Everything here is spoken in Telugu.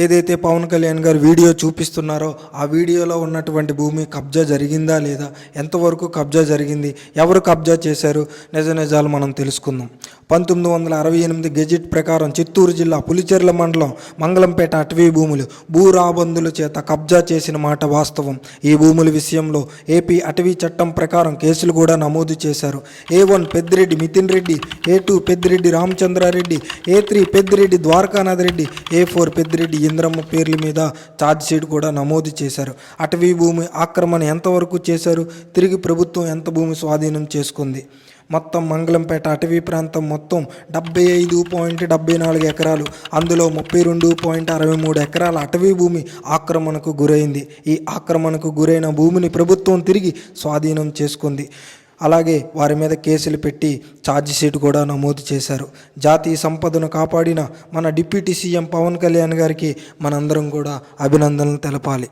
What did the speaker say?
ఏదైతే పవన్ కళ్యాణ్ గారు వీడియో చూపిస్తున్నారో ఆ వీడియోలో ఉన్నటువంటి భూమి కబ్జా జరిగిందా లేదా? ఎంతవరకు కబ్జా జరిగింది? ఎవరు కబ్జా చేశారు? నిజ నిజాలు మనం తెలుసుకుందాం. పంతొమ్మిది వందల అరవై ఎనిమిది గెజిట్ ప్రకారం చిత్తూరు జిల్లా పులిచెర్ల మండలం మంగళంపేట అటవీ భూములు భూరాబందుల చేత కబ్జా చేసిన మాట వాస్తవం. ఈ భూముల విషయంలో ఏపీ అటవీ చట్టం ప్రకారం కేసులు కూడా నమోదు చేశారు. A one Peddireddy Mithun Reddy A two Peddireddy Ramachandrareddy A three Peddireddy Dwarakanath Reddy A four Peddireddy Indramma పేర్ల మీద ఛార్జ్షీట్ కూడా నమోదు చేశారు. అటవీ భూమి ఆక్రమణ ఎంతవరకు చేశారు? తిరిగి ప్రభుత్వం ఎంత భూమి స్వాధీనం చేసుకుంది? మొత్తం మంగళంపేట అటవీ ప్రాంతం మొత్తం డెబ్బై ఐదు పాయింట్ డెబ్బై నాలుగు ఎకరాలు. అందులో ముప్పై రెండు పాయింట్ అరవై మూడు ఎకరాల అటవీ భూమి ఆక్రమణకు గురైంది. ఈ ఆక్రమణకు గురైన భూమిని ప్రభుత్వం తిరిగి స్వాధీనం చేసుకుంది. అలాగే వారి మీద కేసులు పెట్టి ఛార్జిషీట్ కూడా నమోదు చేశారు. జాతీయ సంపదను కాపాడిన మన డిప్యూటీ సీఎం పవన్ కళ్యాణ్ గారికి మనందరం కూడా అభినందనలు తెలపాలి.